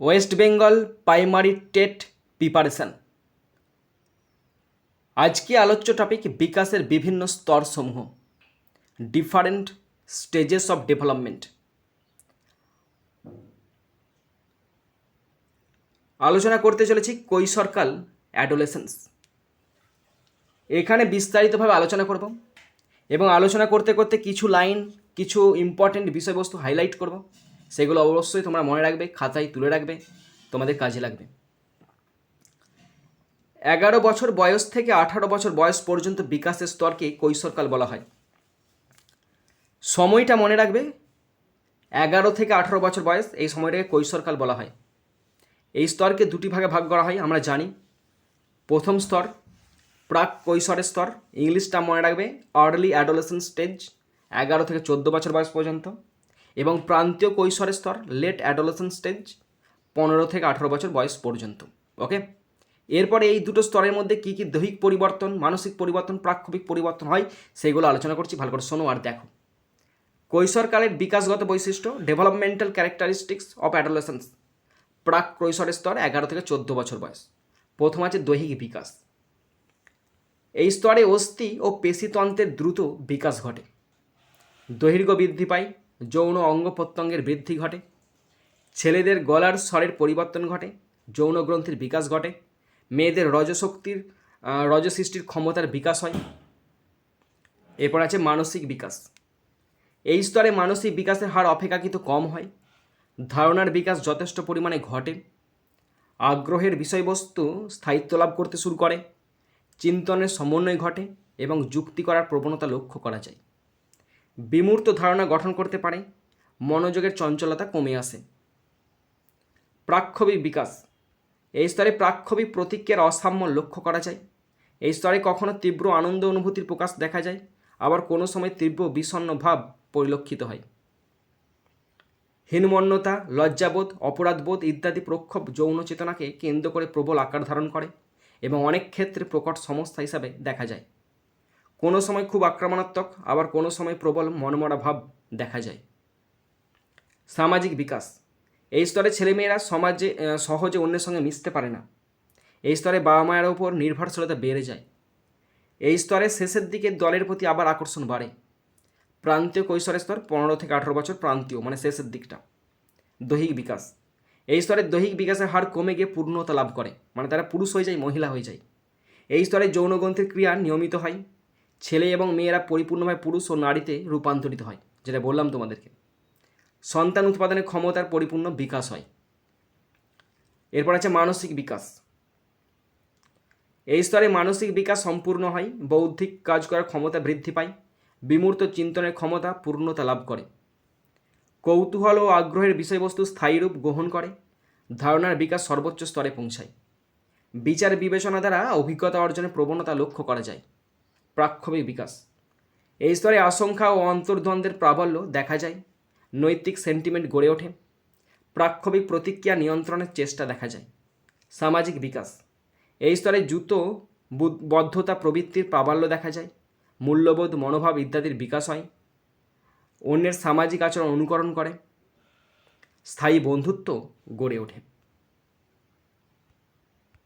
West Bengal primary TET preparation. আজকে আলোচ্য topic বিকাশের বিভিন্ন স্তরসমূহ। Different stages of development. আলোচনা করতে চলেছি কৈশোরকাল অ্যাডোলেসেন্স। এখানে বিস্তারিতভাবে আলোচনা করব এবং আলোচনা করতে করতে কিছু লাইন, কিছু ইম্পর্টেন্ট বিষয়বস্তু হাইলাইট করব। সেগুলো অবশ্যই তোমরা মনে রাখবে, খাতায় তুলে রাখবে, তোমাদের কাজে লাগবে। এগারো বছর বয়স থেকে আঠারো বছর বয়স পর্যন্ত বিকাশের স্তরকে কৈশোরকাল বলা হয়। সময়টা মনে রাখবে, এগারো থেকে আঠারো বছর বয়স, এই সময়টাকে কৈশোরকাল বলা হয়। এই স্তরকে দুটি ভাগে ভাগ করা হয়, আমরা জানি। প্রথম স্তর, প্রাক কৈশোরের স্তর, ইংলিশটা মনে রাখবে আর্লি অ্যাডোলেসেন্ট স্টেজ এগারো থেকে চোদ্দ বছর বয়স পর্যন্ত। এবং প্রান্তীয় কৈশোরের স্তর লেট অ্যাডোলেসেন্ট স্টেজ পনেরো থেকে আঠারো বছর বয়স পর্যন্ত ওকে এরপরে এই দুটো স্তরের মধ্যে কী কী দৈহিক পরিবর্তন, মানসিক পরিবর্তন, প্রাক্ষবিক পরিবর্তন হয়, সেগুলো আলোচনা করছি, ভালো করে শোনো আর দেখো। কৈশোরকালের বিকাশগত বৈশিষ্ট্য ডেভেলপমেন্টাল ক্যারেক্টারিস্টিক্স অফ অ্যাডোলেসেন্স প্রাক কৈশোরের স্তর এগারো থেকে চোদ্দ বছর বয়স। প্রথম আছে দৈহিক বিকাশ। এই স্তরে অস্থি ও পেশিতন্ত্রের দ্রুত বিকাশ ঘটে। দৈর্ঘ্য বৃদ্ধি পায় যৌন অঙ্গ প্রত্যঙ্গের বৃদ্ধি ঘটে। ছেলেদের গলার স্বরের পরিবর্তন ঘটে, যৌন গ্রন্থির বিকাশ ঘটে, মেয়েদের রজশক্তির রজসৃষ্টির ক্ষমতার বিকাশ হয়। এরপর আছে মানসিক বিকাশ। এই স্তরে মানসিক বিকাশের হার অপেক্ষাকৃত কম হয়। ধারণার বিকাশ যথেষ্ট পরিমাণে ঘটে। আগ্রহের বিষয়বস্তু স্থায়িত্ব লাভ করতে শুরু করে। চিন্তনের সমন্বয় ঘটে এবং যুক্তি করার প্রবণতা লক্ষ্য করা যায়। বিমূর্ত ধারণা গঠন করতে পারে, মনোযোগের চঞ্চলতা কমে আসে। প্রাক্ষবিক বিকাশ। এই স্তরে প্রাক্ষবিক প্রতিক্রিয়ার অসাম্য লক্ষ্য করা যায়। এই স্তরে কখনো তীব্র আনন্দ অনুভূতির প্রকাশ দেখা যায়, আবার কোনো সময় তীব্র বিষণ্ণ ভাব পরিলক্ষিত হয়। হীনমন্যতা, লজ্জাবোধ, অপরাধবোধ ইত্যাদি প্রক্ষোভ যৌন চেতনাকে কেন্দ্র করে প্রবল আকার ধারণ করে এবং অনেক ক্ষেত্রে প্রকট সমস্যা হিসাবে দেখা যায়। কোনো সময় খুব আক্রমণাত্মক, আবার কোনো সময় প্রবল মনমরা ভাব দেখা যায়। সামাজিক বিকাশ। এই স্তরে ছেলেমেয়েরা সমাজে সহজে অন্যের সঙ্গে মিশতে পারে না। এই স্তরে বাবা মায়ের ওপর নির্ভরশীলতা বেড়ে যায়। এই স্তরের শেষের দিকে দলের প্রতি আবার আকর্ষণ বাড়ে। প্রান্তীয় কৈশোরের স্তর পনেরো থেকে আঠেরো বছর প্রান্তীয় মানে শেষের দিকটা। দৈহিক বিকাশ। এই স্তরে দৈহিক বিকাশের হার কমে গিয়ে পূর্ণতা লাভ করে মানে তারা পুরুষ হয়ে যায়, মহিলা হয়ে যায়। এই স্তরে যৌনগ্রন্থের ক্রিয়া নিয়মিত হয়। ছেলে এবং মেয়েরা পরিপূর্ণভাবে পুরুষ ও নারীতে রূপান্তরিত হয়, যেটা বললাম তোমাদেরকে। সন্তান উৎপাদনের ক্ষমতার পরিপূর্ণ বিকাশ হয়। এরপর আছে মানসিক বিকাশ। এই স্তরে মানসিক বিকাশ সম্পূর্ণ হয়, বৌদ্ধিক কাজ করার ক্ষমতা বৃদ্ধি পায়, বিমূর্ত চিন্তনের ক্ষমতা পূর্ণতা লাভ করে। কৌতূহল ও আগ্রহের বিষয়বস্তু স্থায়ী রূপ গ্রহণ করে, ধারণার বিকাশ সর্বোচ্চ স্তরে পৌঁছায়। বিচার বিবেচনা দ্বারা অভিজ্ঞতা অর্জনের প্রবণতা লক্ষ্য করা যায়। প্রাক্ষবিক বিকাশ। এই স্তরে আশঙ্কা ও অন্তর্দ্বন্দ্বের প্রাবল্য দেখা যায়, নৈতিক সেন্টিমেন্ট গড়ে ওঠে, প্রাক্ষবিক প্রতিক্রিয়া নিয়ন্ত্রণের চেষ্টা দেখা যায়, সামাজিক বিকাশ। এই স্তরে জুতো বদ্ধতা প্রবৃত্তির প্রাবল্য দেখা যায়, মূল্যবোধ, মনোভাব ইত্যাদির বিকাশ হয়, অন্যের সামাজিক আচরণ অনুকরণ করে, স্থায়ী বন্ধুত্ব গড়ে ওঠে।